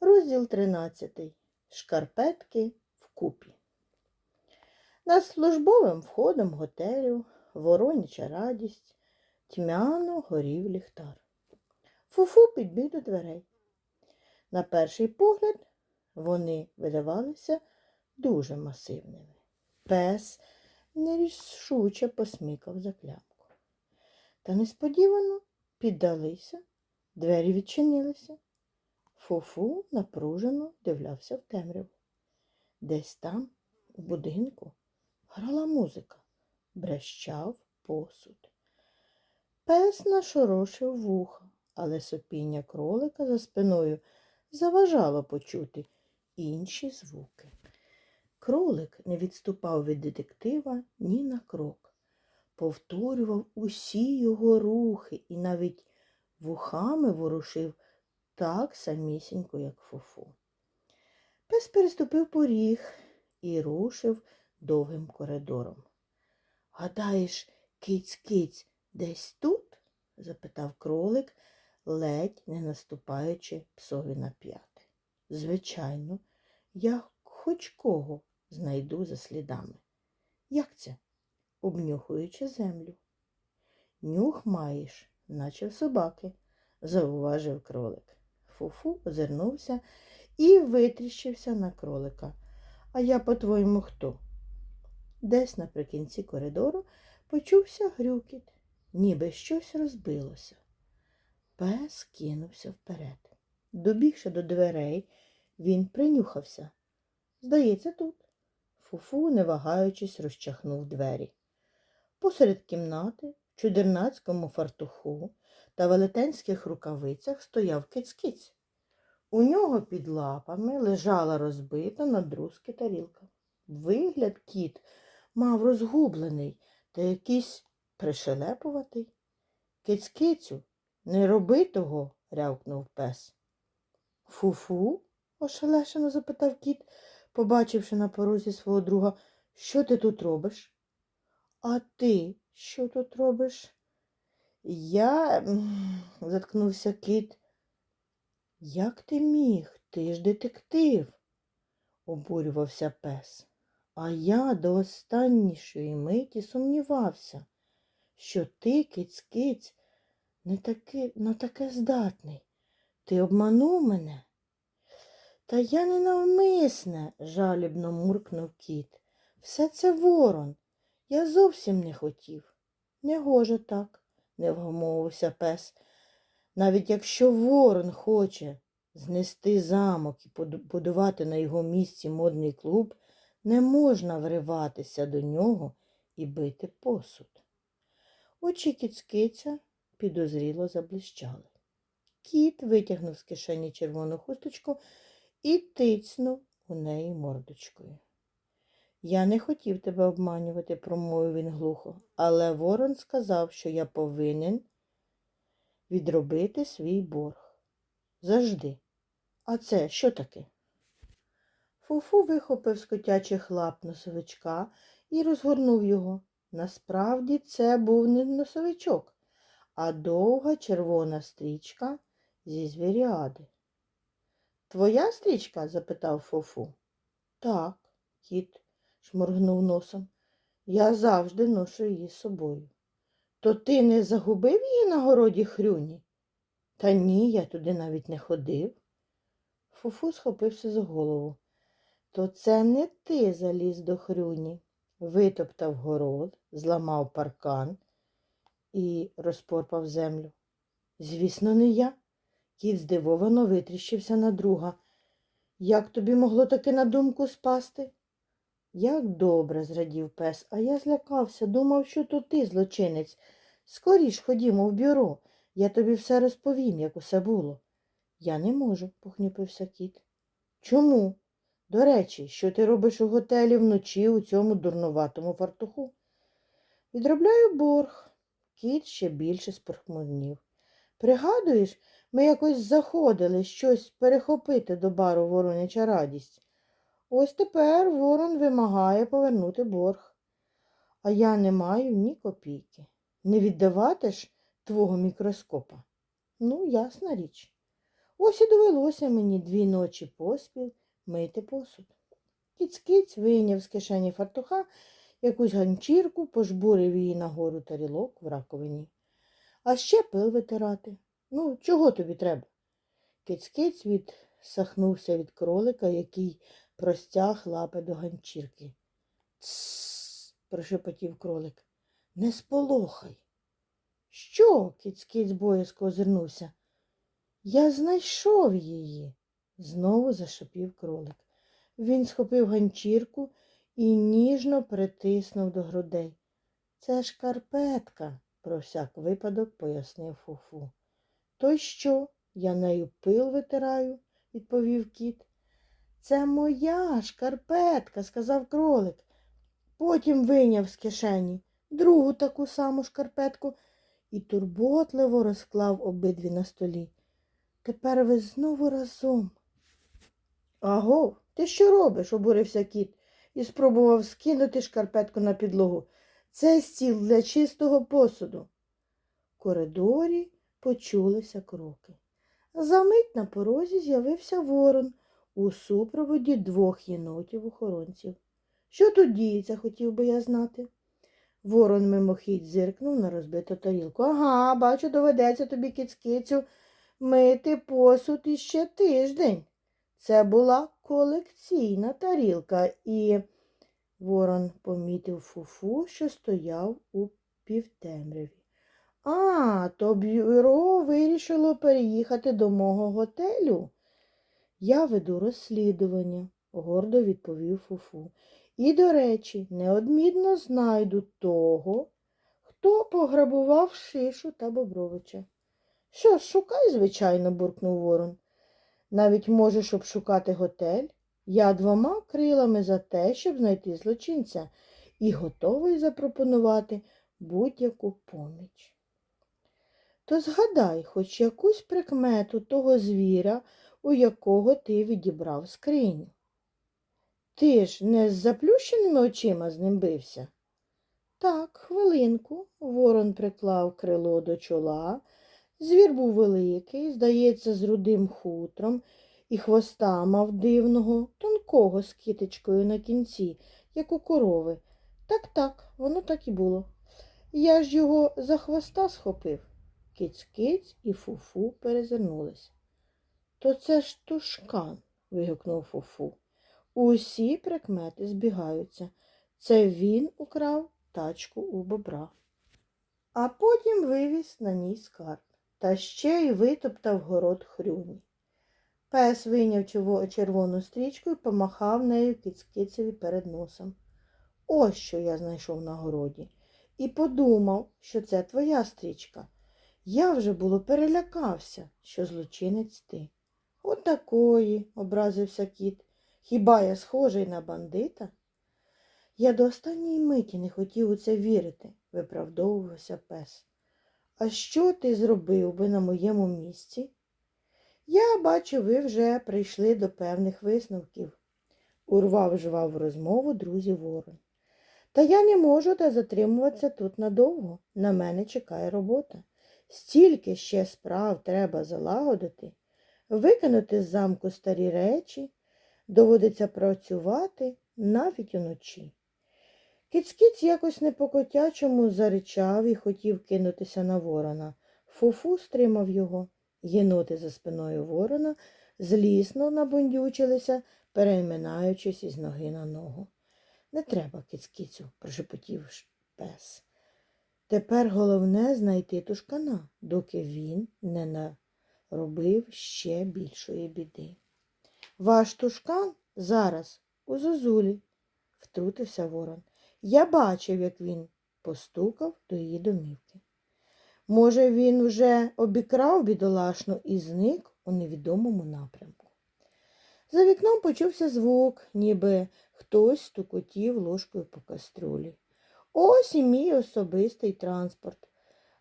Розділ 13. Шкарпетки вкупі. Над службовим входом готелю вороняча радість тьмяно горів ліхтар. Фуфу підбіг до дверей. На перший погляд вони видавалися дуже масивними. Пес нерішуче посмикав за клямку. Та несподівано піддалися, двері відчинилися. Фуфу напружено дивлявся в темряву. Десь там, у будинку, грала музика, брещав посуд. Пес нашорошив вуха, але сопіння кролика за спиною заважало почути інші звуки. Кролик не відступав від детектива ні на крок, повторював усі його рухи і навіть вухами ворушив так самісінько, як фуфу. Пес переступив поріг і рушив довгим коридором. Гадаєш, киць-киць десь тут? запитав кролик, ледь не наступаючи псові на п'яти. Звичайно, я хоч кого знайду за слідами. Як це? Обнюхуючи землю. Нюх маєш, наче в собаки, зауважив кролик. Фуфу озирнувся і витріщився на кролика. А я, по-твоєму, хто? Десь наприкінці коридору почувся грюкіт, ніби щось розбилося. Пес кинувся вперед. Добігши до дверей, він принюхався. Здається, тут. Фуфу, не вагаючись, розчахнув двері. Посеред кімнати, чудернацькому фартуху та велетенських рукавицях стояв киць-киць. У нього під лапами лежала розбита на друзки тарілка. Вигляд кіт мав розгублений та якийсь пришелепуватий. Киць-кицю, не роби того, рявкнув пес. Фу-фу? ошелешено запитав кіт, побачивши на порозі свого друга. Що ти тут робиш? А ти що тут робиш? Я, заткнувся кіт. Як ти міг? Ти ж детектив, обурювався пес. А я до останнішої миті сумнівався, що ти, киць-киць, не таки, на таке здатний. Ти обманув мене. Та я не навмисне, жалібно муркнув кіт. Все це ворон. Я зовсім не хотів. Не гоже так, не вгомовився пес. Навіть якщо ворон хоче знести замок і будувати на його місці модний клуб, не можна вриватися до нього і бити посуд. Очі кіцкиця підозріло заблищали. Кіт витягнув з кишені червону хусточку і тицнув у неї мордочкою. Я не хотів тебе обманювати, промовив він глухо, але ворон сказав, що я повинен відробити свій борг. Завжди. А це що таке? Фуфу вихопив з котячих лап носовичка і розгорнув його. Насправді це був не носовичок, а довга червона стрічка зі звіріади. Твоя стрічка? запитав Фуфу. Так, кіт шморгнув носом. Я завжди ношу її з собою. То ти не загубив її на городі хрюні? Та ні, я туди навіть не ходив. Фуфу схопився за голову. То це не ти заліз до хрюні, витоптав город, зламав паркан і розпорпав землю. Звісно, не я. Кіт здивовано витріщився на друга. Як тобі могло таки на думку спасти? Як добре, зрадів пес, а я злякався, думав, що то ти, злочинець. Скоріш ходімо в бюро, я тобі все розповім, як усе було. Я не можу, похнюпився кіт. Чому? До речі, що ти робиш у готелі вночі у цьому дурнуватому фартуху? Відробляю борг. Кіт ще більше спорхмурнів. Пригадуєш, ми якось заходили щось перехопити до бару вороняча радість. Ось тепер ворон вимагає повернути борг. А я не маю ні копійки. Не віддавати ж твого мікроскопа? Ну, ясна річ. Ось і довелося мені дві ночі поспіль мити посуд. Кіць-кіць вийняв з кишені фартуха якусь ганчірку, пожбурив її нагору тарілок в раковині. А ще пил витирати. Ну, чого тобі треба? Киць-киць відсахнувся від кролика, який простяг лапи до ганчірки. Тссс, прошепотів кролик. Не сполохай. Що? кіць-киць боязко озирнувся. Я знайшов її, знову зашипів кролик. Він схопив ганчірку і ніжно притиснув до грудей. Це шкарпетка, про всяк випадок пояснив Фуфу. То й що? Я нею пил витираю, відповів кіт. Це моя шкарпетка, сказав кролик. Потім вийняв з кишені другу таку саму шкарпетку і турботливо розклав обидві на столі. Тепер ви знову разом. Аго, ти що робиш? обурився кіт і спробував скинути шкарпетку на підлогу. Це стіл для чистого посуду. В коридорі почулися кроки. Замить на порозі з'явився ворон у супроводі двох єнотів-охоронців. Що тут діється, хотів би я знати. Ворон мимохідь зиркнув на розбиту тарілку. Ага, бачу, доведеться тобі кицькицю мити посуд іще тиждень. Це була колекційна тарілка, і ворон помітив фуфу, що стояв у півтемряві. А, то бюро вирішило переїхати до мого готелю. Я веду розслідування, гордо відповів Фуфу. І, до речі, неодмінно знайду того, хто пограбував Шишу та Бобровича. Що ж, шукай, звичайно, буркнув ворон. Навіть можеш обшукати готель. Я двома крилами за те, щоб знайти злочинця, і готовий запропонувати будь-яку поміч. То згадай хоч якусь прикмету того звіря, у якого ти відібрав скриню. Ти ж не з заплющеними очима з ним бився? Так, хвилинку, ворон приклав крило до чола. Звір був великий, здається, з рудим хутром, і хвоста мав дивного, тонкого з кіточкою на кінці, як у корови. Так, так, воно так і було. Я ж його за хвоста схопив. Киць-киць і фуфу перезирнулись. То це ж тушкан, вигукнув фуфу. Усі прикмети збігаються. Це він украв тачку у бобра. А потім вивіз на ній скарб та ще й витоптав город хрюні. Пес вийняв червону стрічку і помахав нею кицькицеві перед носом. Ось що я знайшов на городі. І подумав, що це твоя стрічка. Я вже було перелякався, що злочинець ти. Отакої, образився кіт. Хіба я схожий на бандита? Я до останньої миті не хотів у це вірити, виправдовувався пес. А що ти зробив би на моєму місці? Я бачу, ви вже прийшли до певних висновків, урвав жвав розмову друзі Ворон. Та я не можу та затримуватися тут надовго. На мене чекає робота. Стільки ще справ треба залагодити, викинути з замку старі речі, доводиться працювати навіть уночі. Кицькіць якось не по-котячому заричав і хотів кинутися на ворона. Фуфу стримав його. Єноти за спиною ворона злісно набундючилися, перейминаючись із ноги на ногу. Не треба, кицькіцю, прошепотів пес. Тепер головне знайти тушкана, доки він не наробив ще більшої біди. Ваш тушкан зараз у зозулі, втрутився ворон. Я бачив, як він постукав до її домівки. Може, він уже обікрав бідолашну і зник у невідомому напрямку. За вікном почувся звук, ніби хтось стукотів ложкою по каструлі. Ось і мій особистий транспорт.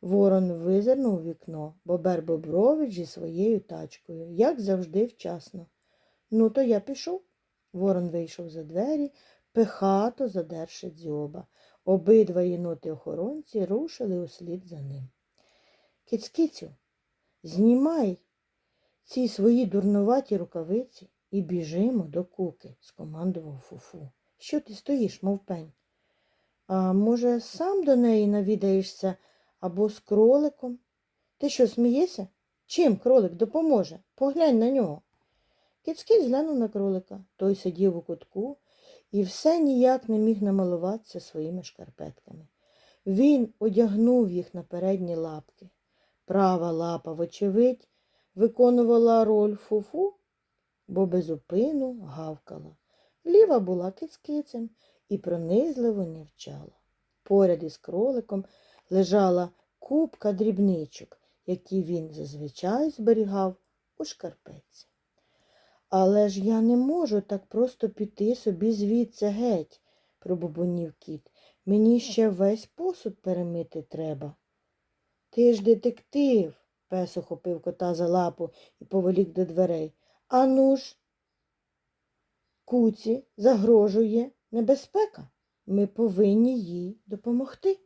Ворон визирнув у вікно, бобер Бобрович зі своєю тачкою, як завжди вчасно. Ну, то я пішов. Ворон вийшов за двері, пихато задерши дзьоба. Обидва єноти охоронці рушили услід за ним. Кицькицю, знімай ці свої дурнуваті рукавиці і біжимо до куки, скомандував Фуфу. Що ти стоїш, мов пень? А може, сам до неї навідаєшся або з кроликом? Ти що, смієшся? Чим кролик допоможе? Поглянь на нього. Кицький зглянув на кролика. Той сидів у кутку і все ніяк не міг намалуватися своїми шкарпетками. Він одягнув їх на передні лапки. Права лапа, вочевидь, виконувала роль фуфу, бо безупину гавкала. Ліва була кицькицем і пронизливо нявчала. Поряд із кроликом лежала купка дрібничок, які він зазвичай зберігав у шкарпетці. Але ж я не можу так просто піти собі звідси геть, пробубонів кіт. Мені ще весь посуд перемити треба. Ти ж детектив, пес охопив кота за лапу і повелік до дверей. Ану ж, куці загрожує небезпека. Ми повинні їй допомогти.